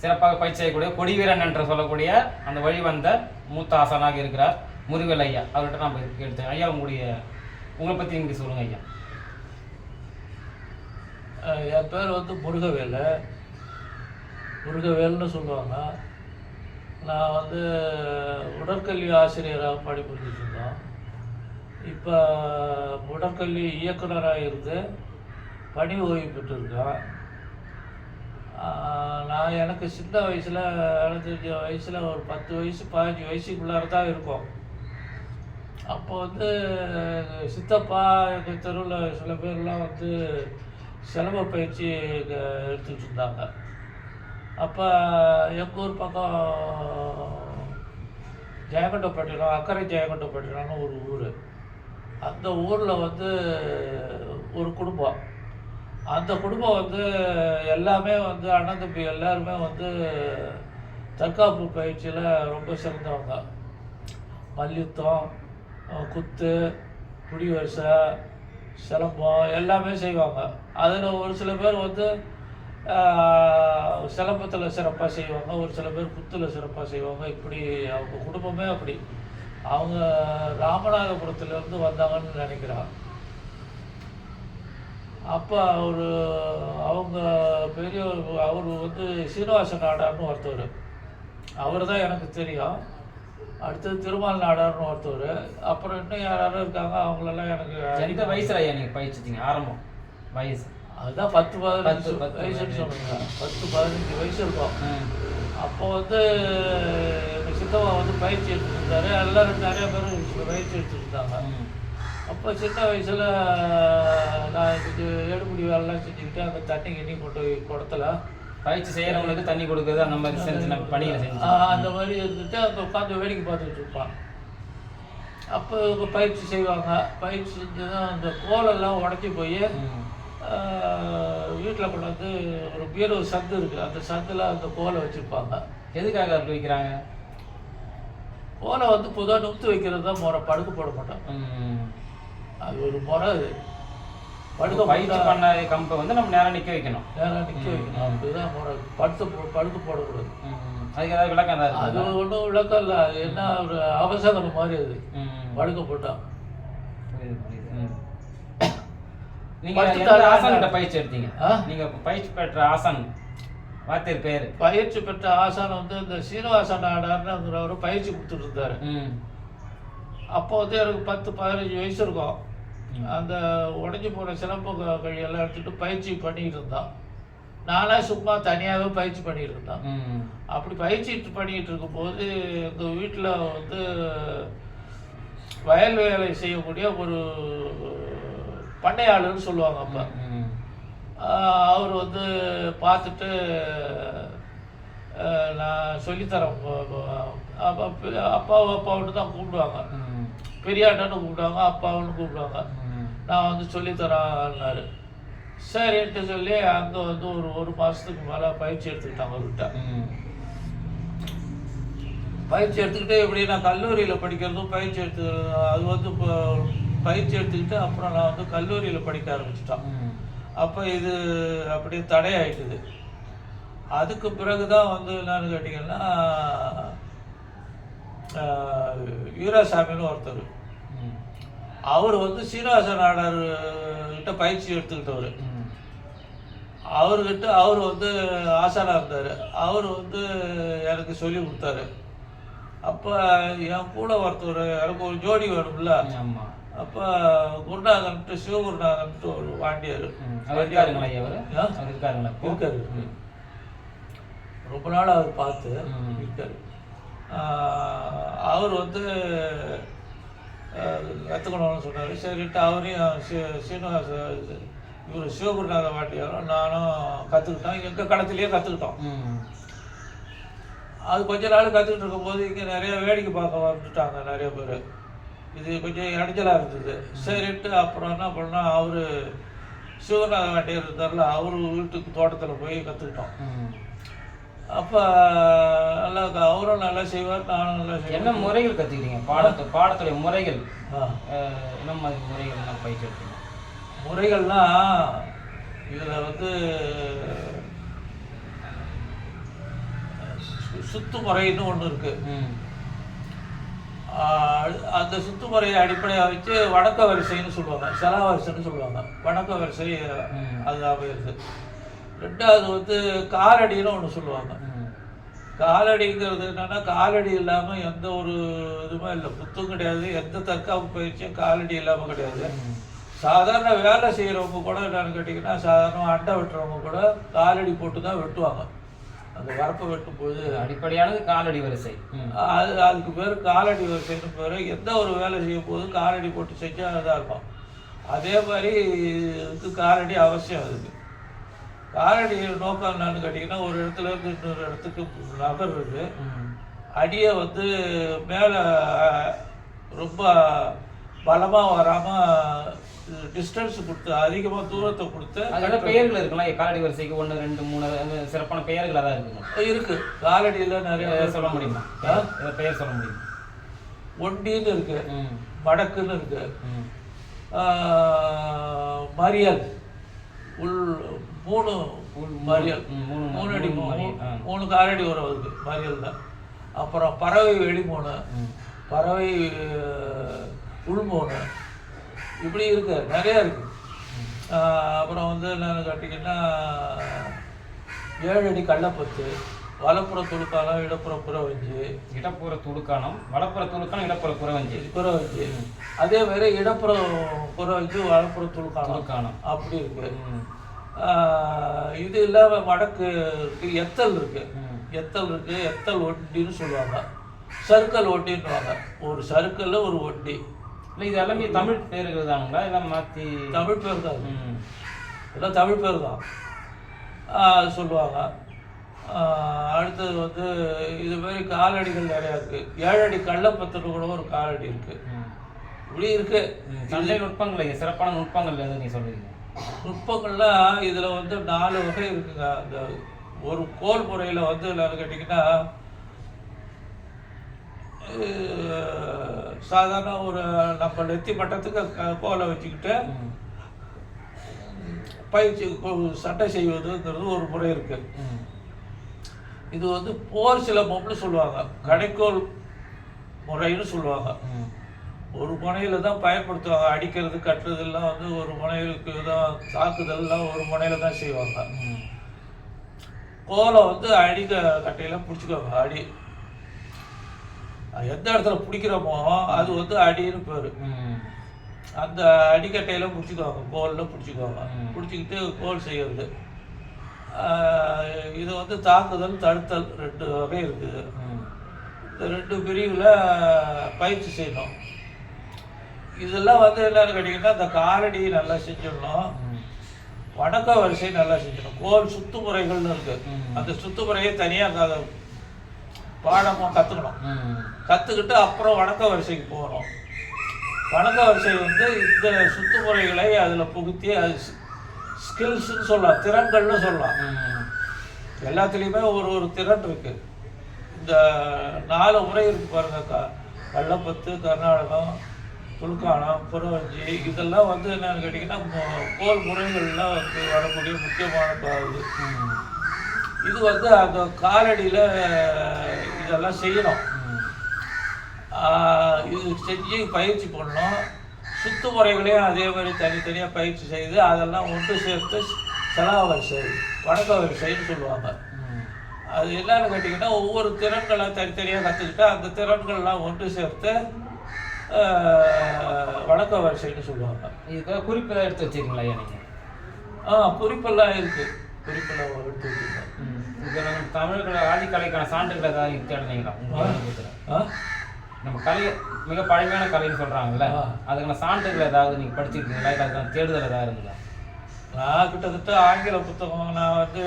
சிறப்பாக பயிற்சி செய்யக்கூடிய கொடிவீரன் என்று சொல்லக்கூடிய அந்த வழி வந்த மூத்த ஆசானாக இருக்கிறார் முருகல் ஐயா. அவர்கிட்ட போய் கேட்டேன் ஐயா உங்களுடைய உங்களை பற்றி இங்கே சொல்லுங்க ஐயா. என் பேர் வந்து முருகவேலு. முருகவேலுன்னு சொல்லுவாங்க. நான் வந்து உடற்கல்வி ஆசிரியராக பணிபுரிஞ்சிட்டு இருந்தோம். இப்போ உடற்கல்வி இயக்குனராக இருந்து பணி ஓய்வு பெற்றிருக்கேன். நான் எனக்கு சின்ன வயசில் எனக்கு வயசில் ஒரு பத்து வயசு பதினஞ்சு வயசுக்குள்ளார தான் இருக்கும். அப்போ வந்து சித்தப்பா எங்கள் தெருவில் சில பேர்லாம் வந்து சிலம்ப பயிற்சி இங்க எடுத்துக்கிட்டு இருந்தாங்க. அப்போ எங்கள் ஊர் பக்கம் ஜெயங்கொண்டப்பட்டினம் அக்கறை ஜெயங்கொண்டப்பட்டினம்னு ஒரு ஊர். அந்த ஊரில் வந்து ஒரு குடும்பம். அந்த குடும்பம் வந்து எல்லாமே வந்து அண்ணன் தம்பி எல்லாருமே வந்து தற்காப்பு பயிற்சியில் ரொம்ப சிறந்தவங்க. மல்யுத்தம் குத்து புடி வரிசை சிலம்பம் எல்லாமே செய்வாங்க. அதில் ஒரு சில பேர் வந்து சிலம்பத்தில் சிறப்பாக செய்வாங்க ஒரு சில பேர் குத்தில் சிறப்பாக செய்வாங்க. இப்படி அவங்க குடும்பமே அப்படி. அவங்க ராமநாதபுரத்துலேருந்து வந்தாங்கன்னு நினைக்கிறான் அப்போ அவர் அவங்க பெரிய அவர் வந்து சீனிவாச நாடார்னு ஒருத்தவர். அவர் தான் எனக்கு தெரியும். அடுத்தது திருமால் நாடார்னு ஒருத்தவர். அப்புறம் இன்னும் யாராரும் இருக்காங்க அவங்களெல்லாம் எனக்கு எந்த வயசுல நீங்கள் பயிற்சிச்சிங்க? ஆரம்பம். வயசு. அதுதான் பத்து பதினஞ்சு வயசுன்னு சொன்னீங்க பத்து பதினஞ்சு வயசு இருக்கும். அப்போ வந்து எங்கள் சித்தப்பா வந்து பயிற்சி எடுத்துட்டு இருந்தாரு எல்லாரும் நிறைய பேர் பயிற்சி ம். அப்போ சின்ன வயசில் நான் இது எடுமுடி வேலைலாம் செஞ்சுக்கிட்டு அங்கே தண்ணி கிண்ணி கொண்டு போய் குடத்துல பயிற்சி செய்யறவங்களுக்கு தண்ணி கொடுக்குறது அந்த மாதிரி சின்ன சின்ன பணிகளை செஞ்சு. அந்த மாதிரி இருந்துட்டு அங்கே உட்காந்து வேடிக்கை பார்த்துக்கிட்டு இருப்பான். அப்போ இவங்க பயிற்சி செய்வாங்க. பயிற்சி செஞ்சு தான் அந்த கோலெல்லாம் உடச்சி போய் வீட்டில் கொண்டாந்து ஒரு பீரோ சந்து இருக்குது அந்த சந்தில் அந்த கோலை வச்சுருப்பாங்க. எதுக்காக அப்படி வைக்கிறாங்க? கோலை வந்து பொதுவாக நுத்து வைக்கிறது தான் முறை. படுக்க போட மாட்டோம். அது ஒரு முறை. அது படுக்க பயிற்சி பண்ண கம்பை வந்து நம்ம நேரம் நிக்க வைக்கணும். நேராக நிற்க வைக்கணும். அப்படிதான் முறை. படுத்த படுக்க போடக்கூடாது. அதுக்கு ஏதாவது விளக்கம் ஏதாவது அது? ஒன்றும் விளக்கம் இல்லை. அது என்ன ஒரு அவசரம் மாதிரி அது. படுக்க போட்டா. புரியுது, புரியுது. ம். நீங்க ஆசான்கிட்ட பயிற்சி எடுத்தீங்க? நீங்க பயிற்சி பெற்ற ஆசான் வாத்தியர் பேரு பயிற்சி பெற்ற ஆசான் வந்து இந்த சீனிவாச நாடார்னுங்கிறவர் பயிற்சி கொடுத்துட்டு இருந்தாரு. அப்போ வந்து எனக்கு பத்து பதினஞ்சு வயசு இருக்கும். அந்த உடைஞ்சு போன சிலம்ப க- கழியெல்லாம் எடுத்துட்டு பயிற்சி பண்ணிட்டு இருந்தான். நானே சும்மா தனியாகவே பயிற்சி பண்ணிட்டு இருந்தேன். அப்படி பயிற்சி பண்ணிட்டு இருக்கும்போது எங்கள் வீட்டில் வந்து வயல் வேலை செய்யக்கூடிய ஒரு பண்ணையாளர்னு சொல்லுவாங்க அப்போ. அவர் வந்து பார்த்துட்டு நான் சொல்லித்தரேன் அப்பா அப்பாவை அப்பாவுன்னு தான் கூப்பிடுவாங்க ம். பெரியாட்டன்னு கூப்பிடுவாங்க அப்பாவுன்னு கூப்பிடுவாங்க. நான் வந்து சொல்லித்தரேன்னாரு சரின்ட்டு சொல்லி அங்கே வந்து ஒரு ஒரு மாதத்துக்கு மேலே பயிற்சி எடுத்துக்கிட்டாங்க அவர்கிட்ட. பயிற்சி எடுத்துக்கிட்டு எப்படி நான் கல்லூரியில் படிக்கிறதும் பயிற்சி எடுத்து அது வந்து இப்போ பயிற்சி எடுத்துக்கிட்டு அப்புறம் நான் வந்து கல்லூரியில் படிக்க ஆரம்பிச்சிட்டேன். அப்போ இது அப்படியே தடையாயிட்டுது. அதுக்கு பிறகு தான் வந்து என்னன்னு கேட்டிங்கன்னா வீராசாமின்னு ஒருத்தர். அவர் வந்து சீனிவாச நாடார் கிட்ட பயிற்சி எடுத்துக்கிட்டவர். அவர்கிட்ட அவர் வந்து ஆசானா இருந்தார். அவர் வந்து எனக்கு சொல்லி கொடுத்தாரு. அப்போ என் கூட ஒருத்தர் எனக்கு ஒரு ஜோடி வேணும்ல. ஆமா. அப்போ குருநாதன்ட்டு சிவகுருநாதன்ட்டு ஒரு வாண்டியார் இருக்காருங்களா அவரு? இருக்காருங்களா? இருக்காரு. ரொம்ப நாள் அவர் பார்த்து. இருக்காரு. அவர் வந்து கற்றுக்கணும்னு சொன்னார். சரின்ட்டு அவரையும் சீனிவாச இவர் சிவகுருநாத வாட்டியாரும் நானும் கற்றுக்கிட்டோம் எங்கள் களத்துலேயே கற்றுக்கிட்டோம். அது கொஞ்ச நாள் கற்றுக்கிட்டு இருக்கும்போது இங்கே நிறைய வேடிக்கை பார்க்க வந்துட்டாங்க நிறைய பேர். இது கொஞ்சம் இடைஞ்சலாக இருந்தது. சரின்ட்டு அப்புறம் என்ன பண்ணோம் அவர் சிவநாத வாட்டியார் இருந்தார்ல அவர் வீட்டுக்கு தோட்டத்தில் போய் கற்றுக்கிட்டோம். அப்போ நல்லா அவரும் நல்லா செய்வார் நானும் நல்லா என்ன செய்வேன் முறைகள் கற்றுக்கிட்டீங்க பாடத்து பாடத்துடைய முறைகள். என்ன மாதிரி முறைகள் எல்லாம் பயிற்சி முறைகள்னா இதில் வந்து சுத்து முறைன்னு ஒன்று இருக்குது அந்த சுத்து முறையை அடிப்படையாக வச்சு வணக்க வரிசைன்னு சொல்லுவாங்க. செலா வரிசைன்னு சொல்லுவாங்க. வணக்க வரிசை ம். அது அமையுது ரெண்டாவது வந்து காலடின்னு ஒன்று சொல்லுவாங்க. காலடிங்கிறது என்னன்னா காலடி இல்லாமல் எந்த ஒரு இதுவுமே இல்லை. புத்தும் கிடையாது. எந்த தற்காப்பு பயிற்சியும் காலடி இல்லாமல் கிடையாது. சாதாரண வேலை செய்கிறவங்க கூட என்னன்னு கேட்டிங்கன்னா சாதாரண அண்டை வெட்டுறவங்க கூட காலடி போட்டு தான் வெட்டுவாங்க. அந்த வரப்பை வெட்டும்போது அடிப்படையானது காலடி வரிசை. அது அதுக்கு பேர் காலடி வரிசைன்னு பேர். எந்த ஒரு வேலை செய்யும் போது காலடி போட்டு செஞ்சால் இதாக இருக்கும். அதே மாதிரி இதுக்கு காலடி அவசியம் அதுக்கு. காலடி நோக்கம் என்னன்னு கேட்டிங்கன்னா ஒரு இடத்துல இருந்து இன்னொரு இடத்துக்கு நகர்றது அடியை வந்து மேலே ரொம்ப பலமாக வராமல் டிஸ்டன்ஸ் கொடுத்து அதிகமாக தூரத்தை கொடுத்து அதுல பெயர்கள் இருக்குல்ல காலடி வரிசைக்கு ஒன்று ரெண்டு மூணு சிறப்பான பெயர்கள் அதான் இருக்குங்க இருக்கு. காலடியில் நிறைய சொல்ல முடியுமா? பெயர் சொல்ல முடியுமா? ஒண்டின்னு இருக்கு. ம். மடக்குன்னு இருக்கு. ம். ஆஹ், மறியல். உள் மூணு உள் மறியல். ம், மூணு அடி மூணு காலடி உரம் இருக்கு மறியல் தான். அப்புறம் பறவை வெளி மூணு ம். பறவை அஹ், உள் மூணு இப்படி இருக்கு நிறைய இருக்கு. அப்புறம் வந்து என்னன்னு கேட்டிங்கன்னா ஏழு அடி கள்ளப்பத்து வலப்புற துடுக்காலம் இடப்புற புறவஞ்சி. இடப்புற துடுக்கானம் வலப்புற துடுக்கானம் இடப்புற புறவஞ்சி. புறவஞ்சி. அதே மாதிரி இடப்புற புறவஞ்சி வலப்புற துடுக்காலம் துடுக்கானம் அப்படி இருக்கு. இது இல்லாம வடக்கு இருக்கு எத்தல் இருக்கு. எத்தல் இருக்கு எத்தல் ஒட்டின்னு சொல்லுவாங்க. சர்க்கல் ஒட்டின்னுவாங்க ஒரு சர்க்கல்ல ஒரு ஒட்டி இல்லை இது எல்லாமே தமிழ் பேர்கள் தானுங்களா இல்லை மாற்றி தமிழ் பேர் தான். எல்லாம் தமிழ் பேர் தான். சொல்லுவாங்க. அடுத்தது வந்து இது மாதிரி காலடிகள் நிறையா இருக்கு. ஏழடி கள்ளப்பத்துன்னு கூட ஒரு காலடி இருக்கு. ம். இப்படி இருக்கு. ம். சண்டை நுட்பங்கள் சிறப்பான நுட்பங்கள் எது நீ சொல்றீங்க? நுட்பங்கள்லாம் இதுல வந்து நாலு வகை இருக்குங்க. அந்த ஒரு கோல் முறையில வந்து என்னன்னு கேட்டிங்கன்னா சாதாரண ஒரு நம்ம நெத்தி மட்டத்துக்கு கோலை வச்சுக்கிட்டு பயிற்சி சட்டை செய்வதுங்கிறது ஒரு முறை இருக்கு. இது வந்து போர் சிலம்பம்னு சொல்லுவாங்க. கடைக்கோல் முறைன்னு சொல்லுவாங்க. ஒரு முனையில தான் பயன்படுத்துவாங்க. அடிக்கிறது கட்டுறது எல்லாம் வந்து ஒரு முனைகளுக்கு தான் தாக்குதல்லாம் ஒரு முனையில தான் செய்வாங்க. கோலை வந்து அடிக்க கட்டையில பிடிச்சிக்குவாங்க. அடி எந்த இடத்துல பிடிக்கிறோமோ அது வந்து அடின்னு பேர். அந்த அடிக்கட்டையில பிடிச்சிக்குவாங்க கோலில் பிடிச்சிக்குவாங்க. பிடிச்சிக்கிட்டு கோல் செய்யறது. இது வந்து தாக்குதல் தடுத்தல் ரெண்டு வகை இருக்குது. இந்த ரெண்டு பிரிவில் பயிற்சி செய்யணும். இதெல்லாம் வந்து என்னன்னு கேட்டிங்கன்னா இந்த காலடி நல்லா செஞ்சிடணும். வணக்க வரிசை நல்லா செஞ்சிடணும். கோல் சுத்து முறைகள்னு இருக்கு. ம். அந்த சுத்து முறையை தனியாக அதை பாடமாக கற்றுக்கணும் கற்றுக்கிட்டு அப்புறம் வணக்க வரிசைக்கு போகணும். வணக்க வரிசை வந்து இந்த சுத்து முறைகளை அதில் புகுத்தி அது ஸ்கில்ஸ்ன்னு சொல்லலாம். திறன்கள்னு சொல்லலாம். எல்லாத்துலேயுமே ஒரு ஒரு திறன் இருக்கு. இந்த நாலு முறை இருக்கு பாருங்க. க கள்ளப்பத்து கர்நாடகம் துலுக்கானம் புறவஞ்சி இதெல்லாம் வந்து என்னன்னு கேட்டிங்கன்னா கோல் முறைகள்லாம் வந்து வரக்கூடிய முக்கியமான ப- இது இது வந்து அந்த காலடியில் இதெல்லாம் செய்யணும். இது செஞ்சு பயிற்சி பண்ணணும். சுத்து முறைகளையும் அதே மாதிரி தனித்தனியாக பயிற்சி செய்து அதெல்லாம் ஒன்று சேர்த்து செலவு வரிசை வணக்க வரிசைன்னு சொல்லுவாங்க. அது என்னன்னு கேட்டிங்கன்னா ஒவ்வொரு திறன்களை தனித்தனியாக கற்றுக்கிட்டா அந்த திறன்கள்லாம் ஒன்று சேர்த்து வணக்க வரிசைன்னு சொல்லுவாங்க. இதுக்கு குறிப்பு ஏதாவது எடுத்து வச்சிருக்கீங்களா ஐயா நீங்கள் ஆ குறிப்பெல்லாம் இருக்குது குறிப்பெல்லாம் எடுத்து வச்சுருக்கேன் ம். இப்போ நம்ம தமிழர்கள ஆதிக்கலைக்கான சான்றுகள் ஏதாவது தேடினீங்களா உங்கள் அனுபவத்தில். ஆ. நம்ம கலை மிக பழமையான கலைன்னு சொல்கிறாங்கல்ல. அதுக்கான சான்றுகள் ஏதாவது நீங்கள் படிச்சிருக்கீங்களா? இல்லை அதுக்கான தேடுதல் ஏதாவது இருந்ததா நான் கிட்டத்தட்ட ஆங்கில புத்தகம் நான் வந்து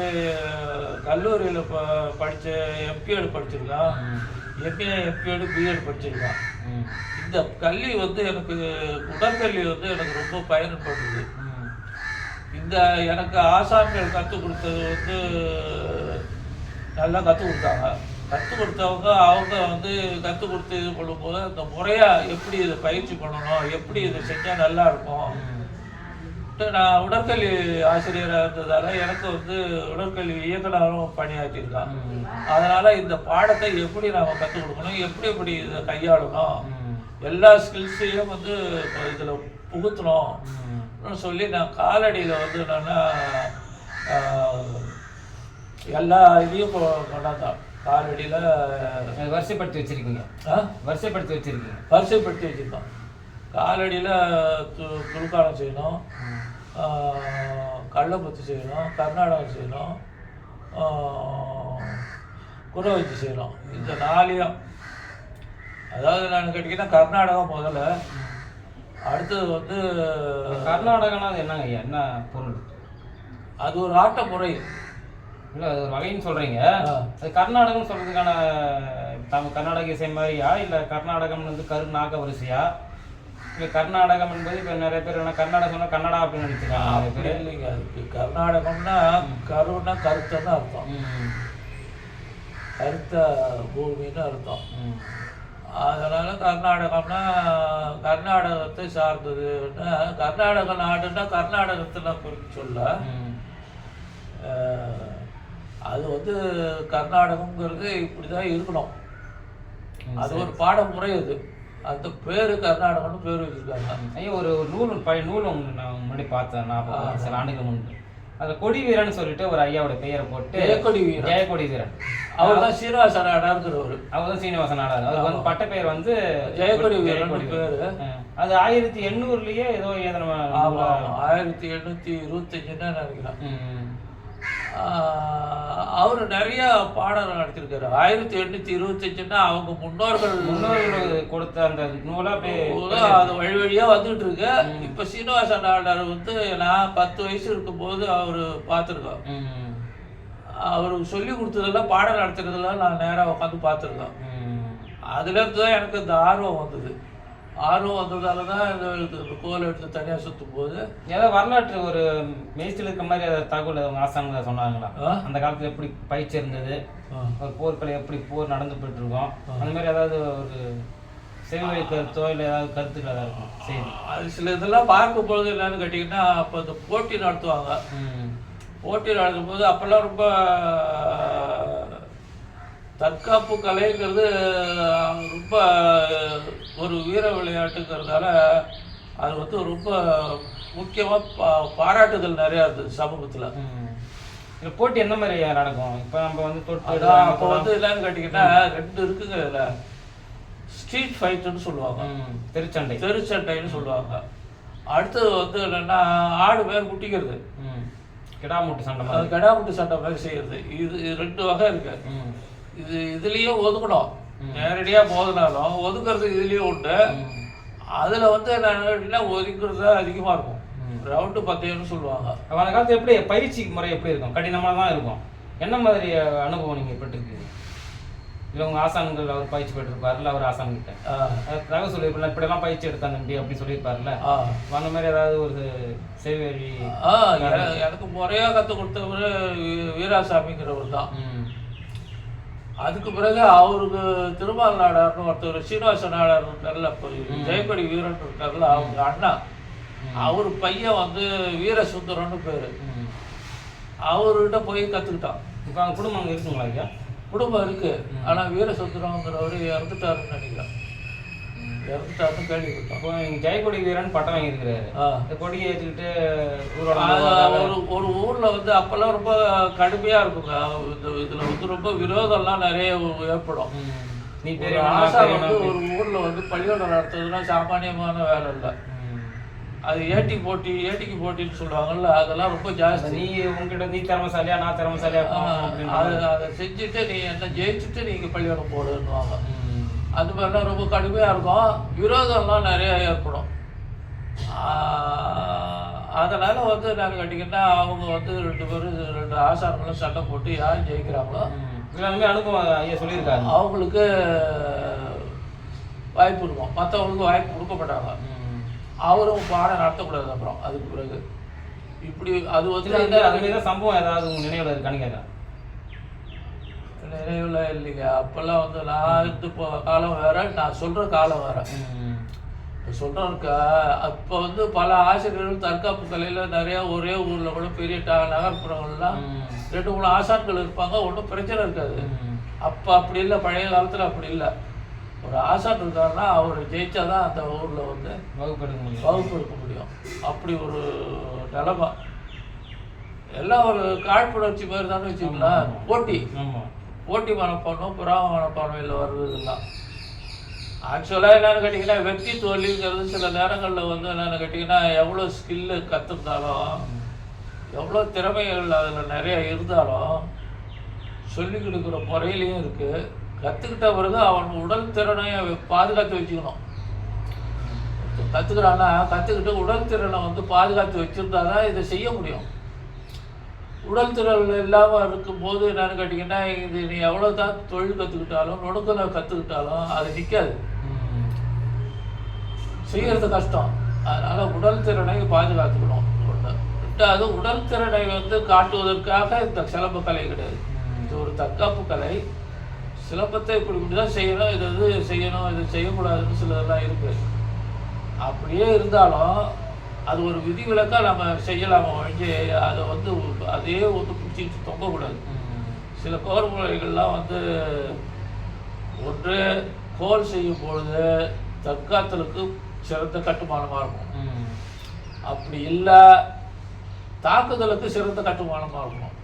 கல்லூரியில் ப படித்த எம்பிஎட் படிச்சிருக்கேன். ம். எம்ஏ எம்பிஎட் பிஎட் படிச்சிருக்கேன். இந்த கல்வி வந்து எனக்கு உடற்கல்வி வந்து எனக்கு ரொம்ப பயன்படுது. இந்த எனக்கு ஆசான்கள் கற்றுக் கொடுத்தது வந்து நல்லா கற்றுக் கொடுத்தாங்க. கற்றுக் கொடுத்தவங்க அவங்க வந்து கற்றுக் கொடுத்து இது பண்ணும்போது அந்த முறையாக எப்படி இதை பயிற்சி பண்ணணும் எப்படி இதை செஞ்சால் நல்லா இருக்கும். நான் உடற்கல்வி ஆசிரியராக இருந்ததால எனக்கு வந்து உடற்கல்வி இயக்குனரும் பணியாற்றியிருக்கான் ம். அதனால இந்த பாடத்தை எப்படி நாம கற்றுக் கொடுக்கணும் எப்படி எப்படி இதை கையாளணும். எல்லா ஸ்கில்ஸையும் வந்து இதில் புகுத்தணும். சொல்லி நான் காலடியில் வந்து என்னன்னா எல்லா இதையும் கொண்டாந்தான். காலடியில் வரிசைப்படுத்தி வச்சிருக்கீங்க. வரிசைப்படுத்தி வச்சிருக்கீங்க. வரிசைப்படுத்தி வச்சுருக்கோம். காலடியில் து துளுக்காலம் செய்யணும். கள்ளப்பத்து செய்யணும் கர்நாடகம் செய்யணும் குறவச்சி செய்யணும். இந்த நாளையும். அதாவது நான் கேட்டிங்கன்னா கர்நாடகம் முதல்ல. அடுத்தது வந்து கர்நாடகனா அது என்னங்க ஐயா? என்ன பொருள்? அது ஒரு ஆட்ட முறை இல்ல அது ஒரு வகைன்னு சொல்றீங்க. ஆ. அது கர்நாடகம் சொல்றதுக்கான தமிழ் கர்நாடக இசை மாதிரியா இல்ல கர்நாடகம் வந்து கரு நாக வரிசையா இல்ல கர்நாடகம் என்பது இப்ப நிறைய பேர் என்ன கர்நாடகம் கன்னடா அப்படின்னு நினைச்சுக்காங்க நிறைய பேர். இல்லைங்க. அதுக்கு கர்நாடகம்னா கருன்னா கருத்தன்னு அர்த்தம். கருத்த பூமின்னு அர்த்தம். ம். அதனால கர்நாடகம்னா கர்நாடகத்தை சார்ந்ததுன்னா கர்நாடக நாடுன்னா கர்நாடகத்தில் குறித்து சொல்ல. அது வந்து கர்நாடகங்கிறது இப்படி தான் இருக்கணும் அது ஒரு பாடமுறை அது. அந்த பேரு கர்நாடகம்னு பேர் வச்சிருக்காங்க. ஐயா ஒரு ஒரு நூல் பழைய நூல் ஒன்று நான் முன்னாடி பார்த்தேன் நான் சில ஆண்டுகள் முன்பு. அதுல கொடி வீரன் சொல்லிட்டு ஒரு ஐயாவோட பெயரை போட்டு ஜெயக்கொடி வீரன். ஜெயக்கொடி வீரன். அவர் தான் சீனிவாசன் இருக்கிறவர் அவர் தான் சீனிவாசன் நாடார் அவருக்கு வந்து பட்ட பெயர் வந்து ஜெயக்கொடி வீரன் பேரு. அது ஆயிரத்தி எண்ணூறுலயே ஏதோ ஏதோ ஆயிரத்தி எண்ணூத்தி இருபத்தஞ்சுன்னு நினைக்கிறேன். அவர் நிறைய பாடல் நடத்திருக்காரு ஆயிரத்தி எண்ணூத்தி இருபத்தஞ்சுன்னா அவங்க முன்னோர்கள் முன்னோர்கள் கொடுத்த அந்த நூலா அப்படியே அது வழி வழியா வந்துட்டு இருக்கு இப்ப சீனிவாச நாடார் வந்து நான் பத்து வயசு இருக்கும்போது அவர் பார்த்துருக்கோம். அவருக்கு சொல்லி கொடுத்ததெல்லாம் பாடம் நடத்துறதெல்லாம் நான் நேரா உட்காந்து பார்த்துருக்கேன் ம். அதுல இருந்து தான் எனக்கு இந்த ஆர்வம் வந்தது. ஆர்வம் வந்ததால தான் இந்த கோல் எடுத்து தனியா சுத்தும் போது ஏதோ வரலாற்று ஒரு மெய்சில் இருக்க மாதிரி தகவல் அவங்க ஆசாங்க சொன்னாங்களா? அந்த காலத்துல எப்படி பயிற்சி இருந்தது? ஒரு போர்க்களை எப்படி போர் நடந்து போயிட்டு இருக்கோம் அந்த மாதிரி ஏதாவது ஒரு செவிவழி கருத்தோ இல்லை ஏதாவது கருத்துக்கள் ஏதாவது இருக்கும் செய்தி அது சில இதெல்லாம் பார்க்கும் பொழுது என்னன்னு கேட்டிங்கன்னா அப்போ இந்த போட்டி நடத்துவாங்க. போட்டி நடத்தும்போது அப்போல்லாம் ரொம்ப தற்காப்பு கலைங்கிறது ரொம்ப ஒரு வீர விளையாட்டுங்கிறதால அது வந்து ரொம்ப முக்கியமாக பா பாராட்டுதல் நிறையா இருந்தது சமூகத்தில். இந்த போட்டி எந்த மாதிரி நடக்கும்? இப்போ நம்ம வந்து தொட்டு அப்போ வந்து என்னன்னு கேட்டிங்கன்னா ரெண்டு இருக்குங்க இதில். ஸ்ட்ரீட் ஃபைட்டுன்னு சொல்லுவாங்க. திருச்சண்டை. தெருச்சண்டைன்னு சொல்லுவாங்க. அடுத்தது வந்து என்னன்னா ஆடு பேர் குட்டிக்கிறது. கிடாமுட்டு சண்டை கடாமுட்டு சண்டை மாதிரி செய்யறது. இது ரெண்டு வகை இருக்கு. ம். இது இதுலயும் ஒதுக்கணும். நேரடியா மோதினாலும் ஒதுக்குறது இதுலயும் உண்டு. அதுல வந்து என்ன ஒதுக்குறது தான் அதிகமா இருக்கும். ரவுண்டு பந்தயம்னு சொல்லுவாங்க. அந்த காலத்துல எப்படி பயிற்சி முறை எப்படி இருக்கும்? கடினமாக தான் இருக்கும். என்ன மாதிரி அனுபவம் நீங்கள் பெற்றிருக்கீங்க இல்லை உங்கள் ஆசான்கள் அவர் பயிற்சி பெற்றிருப்பார்ல அவர் ஆசான் கிட்ட ஆ, அது தகவல் சொல்லியிருப்பார்ல இப்படியெல்லாம் பயிற்சி எடுத்தாங்க தம்பி அப்படி சொல்லியிருப்பார்ல. அந்த மாதிரி ஏதாவது ஒரு எ- எனக்கு முறையா கத்து கொடுத்தவர் வீராசாமிங்கிறவர் தான். அதுக்கு பிறகு அவருக்கு திருமால் நாடார்னு ஒருத்தர் சீனிவாச நாடார் இருக்கார்ல ஜெயக்கொடி வீரன் இருக்கார்ல அவங்க அண்ணா. அவர் பையன் வந்து வீரசுந்தரம்னு பேரு. அவர்கிட்ட போய் கத்துக்கிட்டான். இப்போ அவங்க குடும்பம் இருக்குங்களா ஐயா? குடும்பம் இருக்கு. ஆனா வீரசுந்தரங்கிறவர் இறந்துட்டாருன்னு நினைக்கிறேன். இறந்துட்டாருன்னு கேள்விப்பட்டோம் அப்போ இங்க ஜெயக்கொடி வீரன் பட்டம் வாங்கியிருக்கிறாரு. இந்த கொடியை ஏற்றிக்கிட்டு ஒரு ஒரு ஊர்ல வந்து அப்பெல்லாம் ரொம்ப கடுமையா இருக்குங்க இந்த இதுல வந்து ரொம்ப விரோதம்லாம் நிறைய ஏற்படும். நீ பெரிய ஆசா வந்து ஒரு ஊர்ல வந்து பள்ளிக்கூடம் நடத்துறதுன்னா சாமானியமான வேலை இல்லை. அது ஏட்டி போட்டி ஏட்டிக்கு போட்டின்னு சொல்லுவாங்கல்ல அதெல்லாம் ரொம்ப ஜாஸ்தி. நீ உங்ககிட்ட நீ திறமசாலியா நான் திறமசாலியா அது அதை செஞ்சுட்டு நீ என்ன ஜெயிச்சுட்டு நீங்க பள்ளிக்கூடம் போடுன்னுவாங்க. அது மாதிரிலாம் ரொம்ப கடுமையாக இருக்கும். விரோதம்லாம் நிறைய ஏற்படும். அதனால வந்து நாங்கள் கேட்டிங்கன்னா அவங்க வந்து ரெண்டு பேரும் ரெண்டு ஆசாரங்களும் சண்டை போட்டு யார் ஜெயிக்கிறாங்களோ அனுபவம் ஐயா சொல்லியிருக்காரு. அவங்களுக்கு வாய்ப்பு இருக்கும். மற்றவங்களுக்கு வாய்ப்பு கொடுக்க மாட்டாங்க. அவரும் பாடம் நடத்தக்கூடாது அப்புறம். அதுக்கு பிறகு. இப்படி அது வந்து சம்பவம் ஏதாவது உங்க நினைவுல இருக்கான்னு கேட்கறேன் நினைவுல இல்லைங்க. அப்போல்லாம் வந்து நான் இருந்து இப்போ காலம் வேற நான் சொல்கிற காலம் வேற. இப்போ சொல்கிறேன்க்கா அப்போ வந்து பல ஆசிரியர்கள் தற்காப்பு கலையில் நிறையா ஒரே ஊரில் கூட பெரிய ட நகர்ப்புறங்கள்லாம். ரெண்டு மூணு ஆசான்கள் இருப்பாங்க. ஒன்றும் பிரச்சனை இருக்காது. அப்போ அப்படி இல்லை பழைய காலத்தில் அப்படி இல்லை. ஒரு ஆசான் இருக்காருன்னா அவர் ஜெயிச்சாதான் அந்த ஊரில் வந்து வகுப்பு எடுக்க முடியும். வகுப்பு எடுக்க முடியும். அப்படி ஒரு நிலமை. எல்லாம் ஒரு காழ்ப்புணர்ச்சி மாதிரி தானே வச்சுக்கலாம் போட்டி. ஆமா. போட்டி மனப்பான்மை புறாம மனப்பான்மையில் வர்றதுலாம் ஆக்சுவலாக என்னென்னு கேட்டிங்கன்னா வெற்றி தோல்விங்கிறது சில நேரங்களில் வந்து என்னென்னு கேட்டிங்கன்னா எவ்வளோ ஸ்கில்லு கற்றுருந்தாலும் எவ்வளோ திறமைகள் அதில் நிறையா இருந்தாலும் சொல்லிக் கொடுக்குற முறையிலையும் இருக்குது கற்றுக்கிட்ட பிறகு அவன் உடல் திறனை பாதுகாத்து வச்சுக்கணும். கற்றுக்கிறான்னா கற்றுக்கிட்டு உடல் திறனை வந்து பாதுகாத்து வச்சுருந்தா தான் இதை செய்ய முடியும். உடல் திறன் இல்லாமல் இருக்கும்போது என்னன்னு கேட்டிங்கன்னா இது நீ எவ்வளோ தான் தொழில் கற்றுக்கிட்டாலும் நுணுக்கம் கற்றுக்கிட்டாலும் அது நிற்காது செய்கிறது கஷ்டம். அதனால் உடல் திறனை பாதுகாத்துக்கணும். ஒன்று ரெண்டாவது உடல் திறனை வந்து காட்டுவதற்காக இந்த சிலம்ப கலை கிடையாது. இது ஒரு தற்காப்பு கலை. சிலம்பத்தை இப்படி இப்படி தான் செய்யணும். இது இது செய்யணும் இது செய்யக்கூடாதுன்னு சிலதெல்லாம் இருக்குது அப்படியே இருந்தாலும் அது ஒரு விதிவிலக்காக நம்ம செய்யலாமா ஒழிஞ்சு அதை வந்து அதே வந்து பிடிச்சிட்டு தொங்கக்கூடாது. சில கோர் முறைகள்லாம் வந்து ஒன்று கோல் செய்யும் பொழுது தற்காத்தலுக்கு சிறந்த கட்டுமானமாக இருக்கும். அப்படி இல்லை தாக்குதலுக்கு சிறந்த கட்டுமானமாக இருக்கும்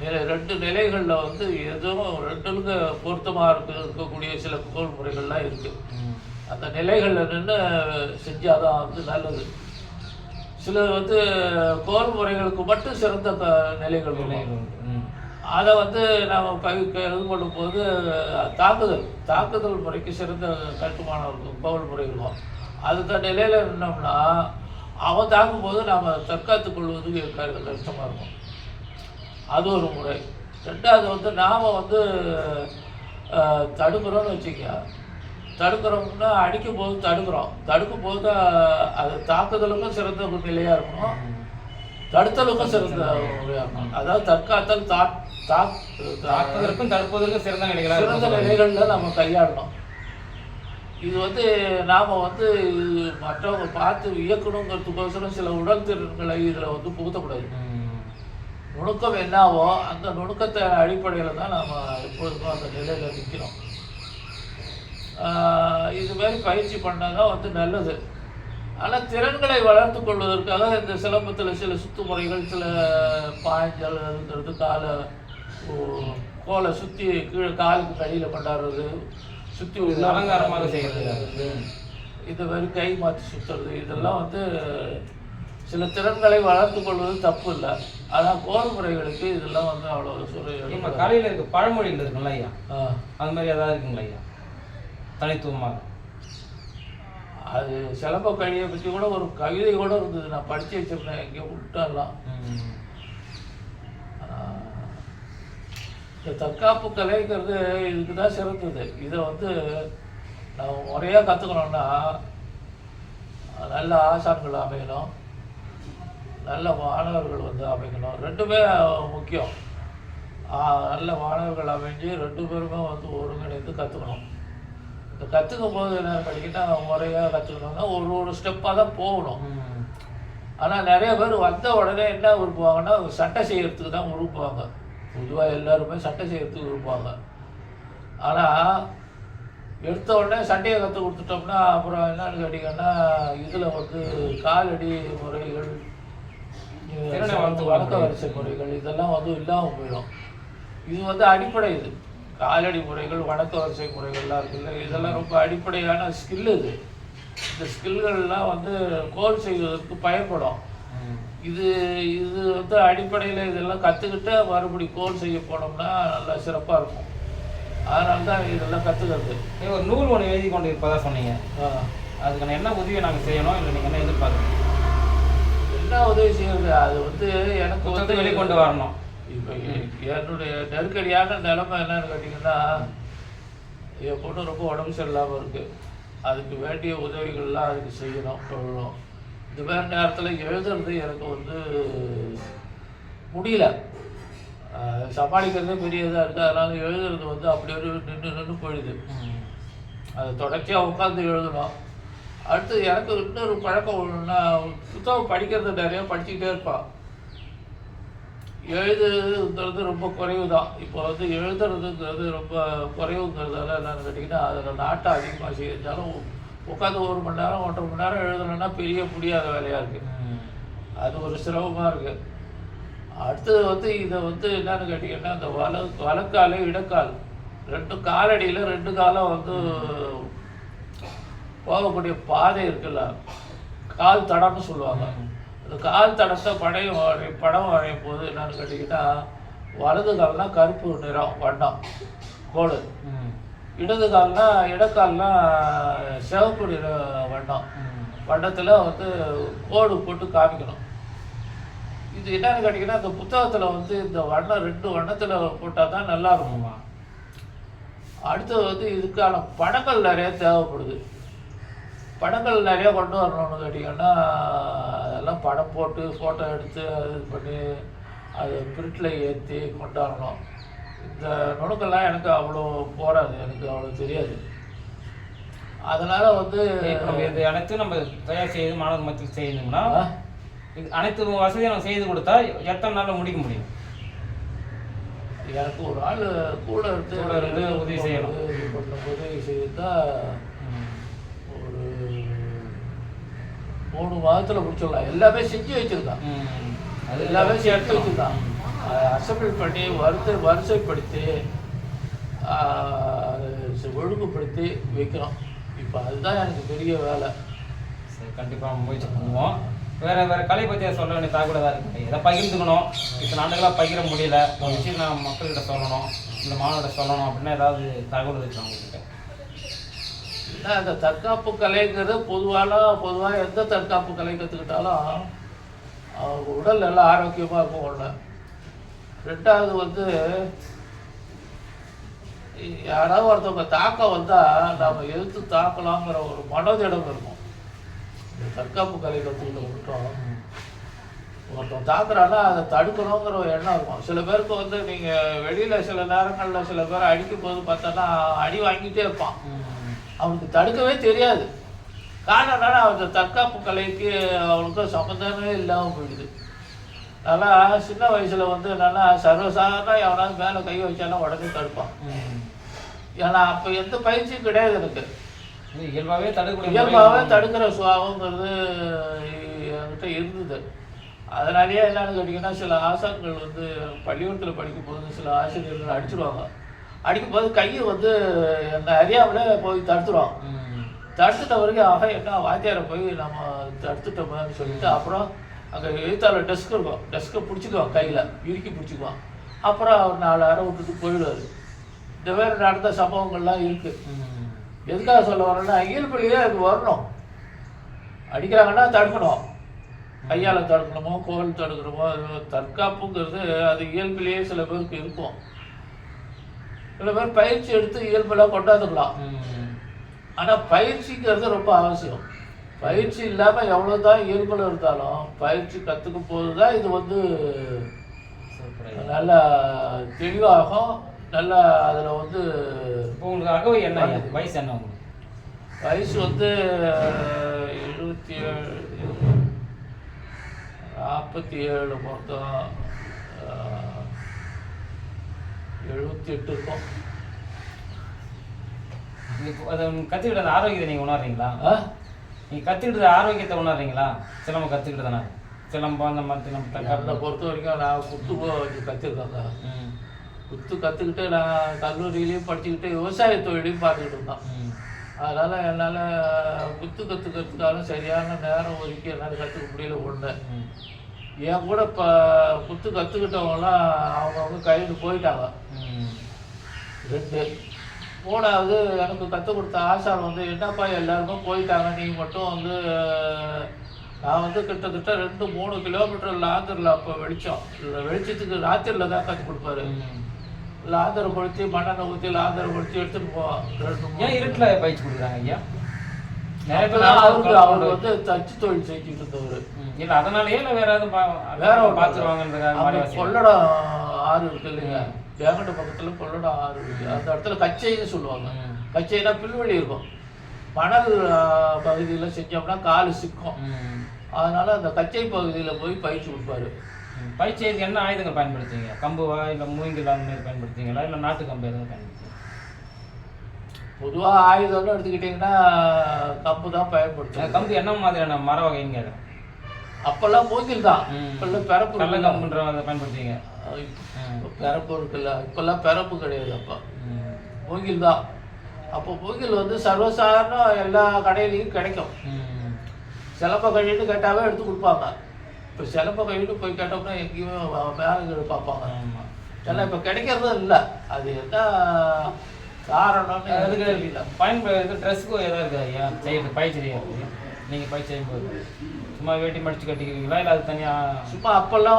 நிலை ரெண்டு நிலைகளில் வந்து எதுவும் ரெண்டுலுக்கு பொருத்தமாக இருக்க இருக்கக்கூடிய சில கோல் முறைகள்லாம் இருக்குது. அந்த நிலைகளில் நின்று செஞ்சால் தான் வந்து நல்லது சில வந்து கோல் முறைகளுக்கு மட்டும் சிறந்த நிலைகள் உண்டு. அதை வந்து நம்ம பயிர்க்க இது பண்ணும்போது தாக்குதல் தாக்குதல் முறைக்கு சிறந்த கட்டுமானம் இருக்கும் பவுல் முறை இருக்கும். அதுக்கு நிலையில் நின்னோம்னா அவன் தாக்கும்போது நாம் தற்காத்து கொள்வது கஷ்டமாக இருக்கும். அது ஒரு முறை. ரெண்டாவது வந்து நாம் வந்து அஹ், தடுக்கிறோம்னு வச்சுக்க தடுக்கிறோம்னா அடிக்கும் போது தடுக்கிறோம் தடுக்கும் போது அது தாக்குதலுக்கும் சிறந்த ஒரு நிலையாக இருக்கணும். தடுத்தலுக்கும் சிறந்த முறையாக இருக்கணும் அதாவது தற்காத்தல் தாக் தாக்குதலுக்கும் தடுப்பதற்கும் சிறந்த நிலைகளாக சிறந்த. நிலைகளில் நம்ம கையாளணும் இது வந்து நாம் வந்து மற்றவங்க பார்த்து இயக்கணுங்கிறதுக்கோசரம் சில உடல் திறன்களை இதில் வந்து புகுத்தக்கூடாது. நுணுக்கம் என்னாவோ அந்த நுணுக்கத்தை அடிப்படையில் தான் நாம் எப்பொழுதுமே அந்த நிலையில் நிற்கிறோம் இது மாதிரி பயிற்சி பண்ணால் தான் வந்து நல்லது. ஆனால் திறன்களை வளர்த்து கொள்வதற்காக இந்த சிலம்பத்தில் சில சுத்து முறைகள் சில பாய்ஞ்சல் அதுங்கிறது காலை கோலை சுற்றி கீழே காலுக்கு கடியில் கொண்டாடுறது சுற்றி இது அலங்காரமாக செய்கிறது. இந்த மாதிரி கை மாற்றி சுற்றுறது இதெல்லாம் வந்து சில திறன்களை வளர்த்து கொள்வது தப்பு இல்லை. ஆனால் கோல் முறைகளுக்கு இதெல்லாம் வந்து அவ்வளோ சொல்ல கலையில இருக்க பழமொழிகள் இருக்குல்ல ஐயா? அது மாதிரி ஏதாவது இருக்குங்களா ஐயா? தனித்துவமாக. அது சிலம்ப கழியை பற்றி கூட ஒரு கவிதை கூட இருந்தது. நான் படித்து வச்சிருந்தேன் இங்கே விட்டாலாம். இந்த தற்காப்பு கலைங்கிறது இதுக்கு தான் சிறந்தது. இதை வந்து நம்ம முறையாக கற்றுக்கணும்னா நல்ல ஆசான்கள் அமையணும். நல்ல மாணவர்கள் வந்து அமைக்கணும். ரெண்டுமே முக்கியம். நல்ல மாணவர்கள் அமைஞ்சு ரெண்டு பேருமே வந்து ஒருங்கிணைந்து கற்றுக்கணும் கற்றுக்கும் போது என்ன படிக்கிட்டா முறையாக கற்றுக்கணும்னா ஒரு ஒரு ஸ்டெப்பாக தான் போகணும். ஆனால் நிறைய பேர் வந்த உடனே என்ன விரும்புவாங்கன்னா சட்டை செய்யறதுக்கு தான் விரும்புவாங்க பொதுவாக எல்லாருமே சட்டை செய்யறதுக்கு விரும்புவாங்க ஆனால் எடுத்த உடனே சட்டையை கற்றுக் கொடுத்துட்டோம்னா அப்புறம் என்னன்னு கேட்டிங்கன்னா இதில் வந்து காலடி முறைகள் வழக்க வரிசை முறைகள் இதெல்லாம் வந்து இல்லாமல் போயிடும். இது வந்து அடிப்படை இது. காலடி முறைகள் வணக்க வரிசை முறைகள்லாம் இருக்குல்ல இதெல்லாம் ரொம்ப அடிப்படையான ஸ்கில் இது. இந்த ஸ்கில்கள்லாம் வந்து கோல் செய்வதற்கு பயன்படும். இது இது வந்து அடிப்படையில் இதெல்லாம் கற்றுக்கிட்டு மறுபடி கோல் செய்ய போனோம்னா நல்லா சிறப்பாக இருக்கும். அதனால தான் இதெல்லாம் கற்றுக்கிறது ஒரு நூல் ஒன்று எழுதி கொண்டு இருப்பதா சொன்னீங்க அதுக்கான என்ன உதவியை நாங்கள் செய்யணும்? இல்லை நீங்கள் என்ன எதிர்பார்க்குறீங்க? என்ன உதவி செய்யறது? அது வந்து எனக்கு வந்து வெளிக்கொண்டு வரணும். என்னுடைய நெருக்கடியான நிலைமை என்னன்னு கேட்டிங்கன்னா என் பொண்ணு ரொம்ப உடம்பு சரியில்லாமல் இருக்குது அதுக்கு வேண்டிய உதவிகள்லாம் அதுக்கு செய்யணும் சொல்லணும். இந்த மாதிரி நேரத்தில் எழுதுறது எனக்கு வந்து முடியல. சமாளிக்கிறதே பெரிய இதாக இருக்குது அதனால எழுதுறது வந்து அப்படியே நின்று நின்று போயிடுது. அதை தொடர்ச்சியாக உட்காந்து எழுதணும். அடுத்து எனக்கு இன்னொரு பழக்கம் ஒன்றுன்னா புத்தகம் படிக்கிறது நிறைய படிச்சுக்கிட்டே இருப்பான். எழுதுங்கிறது ரொம்ப குறைவு தான் இப்போ வந்து எழுதுறதுங்கிறது ரொம்ப குறைவுங்கிறதால என்னென்னு கேட்டிங்கன்னா அதில் நாட்டம் அதிகமாக செய்தாலும் உட்காந்து ஒரு மணி நேரம் ஒன்றரை மணி நேரம் எழுதணும்னா பெரிய முடியாத வேலையாக இருக்குது அது ஒரு சிரமமாக இருக்குது அடுத்தது வந்து இதை வந்து என்னன்னு கேட்டிங்கன்னா அந்த வல வலக்கால் இடக்கால் ரெண்டு காலடியில் ரெண்டு காலம் வந்து போகக்கூடிய பாதை இருக்குல்ல கால் தடம்னு சொல்லுவாங்க. கால் தடத்தை படையும் வரை படம் வரையும் போது என்னன்னு கேட்டிங்கன்னா வலது கால்னா கருப்பு நிறம் வண்ணம் கோடு. இடது கால்னா இடக்கால்னா சிவப்பு நிற வண்ணம். வண்ணத்தில் வந்து கோடு போட்டு காமிக்கணும் இது என்னன்னு கேட்டிங்கன்னா இந்த புத்தகத்தில் வந்து இந்த வண்ணம் ரெண்டு வண்ணத்தில் போட்டால் தான் நல்லா இருக்கும். அடுத்தது வந்து இதுக்கான படங்கள் நிறைய தேவைப்படுது படங்கள் நிறைய கொண்டு வரணும்னு கேட்டிங்கன்னா அதெல்லாம் படம் போட்டு ஃபோட்டோ எடுத்து அது இது பண்ணி அது பிரிண்டில் ஏற்றி கொண்டாடணும் இந்த நுணுக்கெல்லாம் எனக்கு அவ்வளோ போகாது எனக்கு அவ்வளோ தெரியாது. அதனால் வந்து இது அனைத்தும் நம்ம தயார் செய்து மாணவர் மத்தியில் செய்யணும்னா அனைத்து வசதியும் நம்ம செய்து கொடுத்தா எத்தனை நாளில் முடிக்க முடியும்? எனக்கு ஒரு ஆள் கூட இருந்து கூட இருந்து உதவி செய்யணும். உதவி செய்தா ஒரு மூணு மாதத்தில் முடிச்சிடலாம். எல்லாமே செஞ்சு வச்சிருக்கான். அது எல்லாமே சேர்த்து வச்சுருக்கான் அசம்பிள் பண்ணி வரிசை வரிசைப்படுத்தி ஒழுங்குபடுத்தி வைக்கிறோம். இப்போ அதுதான் எனக்கு பெரிய வேலை. சரி கண்டிப்பாக முயற்சி பண்ணுவோம். வேற வேற கலை பற்றி சொல்ல வேண்டிய தகவல் தான் இருக்கு. இதை பகிர்ந்துக்கணும்? இத்தனை ஆண்டுகளாக பகிர முடியல. ஒரு விஷயம் நான் மக்கள்கிட்ட சொல்லணும் இந்த மாணவர்கிட்ட சொல்லணும் அப்படின்னு ஏதாவது தகவல் இருக்கு அவங்ககிட்ட ஏன்னா அந்த தற்காப்பு கலைங்கிறது பொதுவான பொதுவாக எந்த தற்காப்பு கலை கற்றுக்கிட்டாலும் அவங்க உடல் நல்லா ஆரோக்கியமாக இருக்கும் ஒன்று ரெண்டாவது வந்து யாராவது ஒருத்தவங்க தாக்கம் வந்தால் நம்ம எதிர்த்து தாக்கலாங்கிற ஒரு மனோதிடம் இருக்கும். இந்த தற்காப்பு கலை கற்றுக்கிட்ட மட்டும் ஒருத்தன் தாக்குறான்னா அதை தடுக்கணுங்கிற ஒரு எண்ணம் இருக்கும். சில பேருக்கு வந்து நீங்கள் வெளியில் சில நேரங்களில் சில பேர் அடிக்கும் போது பார்த்தோன்னா அடி வாங்கிட்டே இருப்பான். அவனுக்கு தடுக்கவே தெரியாது. காரணம் என்னன்னா அந்த தற்காப்பு கலைக்கு அவனுக்கு சம்மந்தமே இல்லாமல் போயிடுது. நல்லா சின்ன வயசில் வந்து என்னன்னா சர்வசாதாரண எவனாவது மேலே கை வச்சாலும் உடனே தடுப்பான். ஏன்னா அப்போ எந்த பயிற்சியும் கிடையாது எனக்கு. இயல்பாகவே தடுக்கக்கூடிய இயல்பாகவே தடுக்கிற சுபாவங்கிறது என்கிட்ட இருந்தது. அதனாலேயே என்னன்னு கேட்டிங்கன்னா சில ஆசான்கள் வந்து பள்ளிக்கூடத்தில் படிக்கும்போது சில ஆசிரியர்கள் அடிச்சிடுவாங்க அடிக்கும்போது கையை வந்து அந்த அறியாமலே போய் தடுத்துடும் தடுத்துட்ட வரைக்கும் ஆக என்ன வாத்தியாரை போய் நம்ம தடுத்துட்டோம்னு சொல்லிட்டு அப்புறம் அங்கே எழுத்தாளர் டெஸ்க் இருக்கும். டெஸ்க்கை பிடிச்சிக்குவான் கையில் இறுக்கி பிடிச்சிக்குவான். அப்புறம் அவர் நாலு அரை விட்டுட்டு போயிடுவார். இந்த மாதிரி நடந்த சம்பவங்கள்லாம் இருக்குது எதுக்காக சொல்ல வரேன்னா இயல்புலேயே அது வரணும். அடிக்கிறாங்கன்னா தடுக்கணும். கையால் தடுக்கணுமோ கோல் தடுக்கணுமோ அது தற்காப்புங்கிறது அது இயல்பிலேயே சில பேருக்கு இருக்கும். சில பேர் பயிற்சி எடுத்து இயல்பெல்லாம் கொண்டாந்துக்கலாம். ஆனால் பயிற்சிங்கிறது ரொம்ப அவசியம் பயிற்சி இல்லாமல் எவ்வளோ தான் இயல்பில் இருந்தாலும் பயிற்சி கற்றுக்கும் போது தான் இது வந்து. நல்லா தெளிவாகும் நல்லா அதில் வந்து உங்களுக்கு அகவை என்ன? வயசு என்ன உங்களுக்கு வயசு வந்து எழுபத்தி ஏழு நாற்பத்தி ஏழு மொத்தம் எழுபத்தி எட்டு இருக்கும் அதை கற்றுக்கிட்ட அந்த ஆரோக்கியத்தை நீங்கள் உணர்றீங்களா? நீங்கள் கற்றுக்கிட்ட ஆரோக்கியத்தை உணர்றீங்களா? சிலம்பம் கற்றுக்கிட்டதுனா சிலம்பம் அந்த மாதிரி நம்ம பொறுத்த வரைக்கும் நான் குத்து ம். குத்து கற்றுக்கிட்டு நான் கல்லூரியிலையும் படிச்சுக்கிட்டு விவசாய தொழிலையும் பார்த்துக்கிட்டு இருந்தேன். அதனால் என்னால் குத்து கற்றுக்கிறதுக்காலும் சரியான நேரம் ஒதுக்கி என்னால் கற்றுக்க முடியல ஒன்று என் கூட இப்போ குத்து கற்றுக்கிட்டவங்களாம் அவங்கவுங்க கையில் போயிட்டாங்க. ம் ரெண்டு. மூணாவது எனக்கு கற்றுக் கொடுத்த ஆசான் வந்து என்னப்பா எல்லாருமே போயிட்டாங்க நீ மட்டும் வந்து நான் வந்து கிட்டத்தட்ட ரெண்டு மூணு கிலோமீட்டர் லாந்தரில் அப்போ வெளிச்சம். இல்லை வெளிச்சத்துக்கு ராத்திரியில் தான் கற்றுக் கொடுப்பாரு. லாந்தரை கொளுத்தி மண்ணெண்ணெய் ஊற்றி லாந்தரை கொளுத்தி எடுத்துகிட்டு போவான் ரெண்டு மூணு ஏன் இருட்டில் பயிற்சி கொடுக்குறாங்க ஐயா? அவருக்கு அவர் அவருக்கு வந்து தச்சு தொழில் செஞ்சுட்டு இருந்தவர். இல்லை அதனாலயே இல்லை வேற எதுவும் வேற மாதிரி வாசி- கொள்ளடம் ஆறு இருக்கு இல்லைங்க ஜெயங்கொண்ட பக்கத்துல கொள்ளடம் ஆறு இருக்கு அந்த இடத்துல கச்சைன்னு சொல்லுவாங்க. கச்சைனா புல்வெளி இருக்கும். மணல் பகுதியில செஞ்சோம்னா காலு சிக்கும். அதனால அந்த கச்சை பகுதியில போய் பயிற்சி கொடுப்பாரு. ம். பயிற்சிக்கு என்ன ஆயுதங்கள் பயன்படுத்துவீங்க? கம்புவா இல்லை மூங்கில் அந்த மாதிரி பயன்படுத்துவீங்களா? இல்லை நாட்டு கம்பு எதாவது பயன்படுத்துவீங்க பொதுவா ஆயுதம்னு எடுத்துக்கிட்டிங்கன்னா கம்பு தான் பயன்படுத்தும் கம்பு என்ன மாதிரியான மர வகைன்னு கேட்குறேன். அப்பெல்லாம் மூங்கில் தான். இப்பெல்லாம் பிறப்பு. இப்ப பிறப்பு இருக்குல்ல இப்பெல்லாம் பிறப்பு கிடையாது அப்போ. மூங்கில் தான் அப்போ மூங்கில் வந்து சர்வசாதாரண எல்லா கடையிலையும் கிடைக்கும். சிலப்ப கழின்னு கேட்டாவே எடுத்து கொடுப்பாங்க. இப்போ சிலப்ப கழின்னு போய் கேட்டோம்னா எங்கேயுமே மேலே பார்ப்பாங்க. எல்லாம் இப்போ கிடைக்கிறதும் இல்லை. அது என்ன காரணம்னு அதுக்கு தெரியல. பயன்படுறது ட்ரெஸ்ஸுக்கு ஏதாவது இருக்கா ஐயா? செய்யறது பயிற்சி நீங்கள் பயிற்சி செய்யும்போது. சும்மா வேட்டி மடிச்சு கட்டிக்கிறீங்களா? இல்லை அது தனியாக சும்மா அப்பெல்லாம்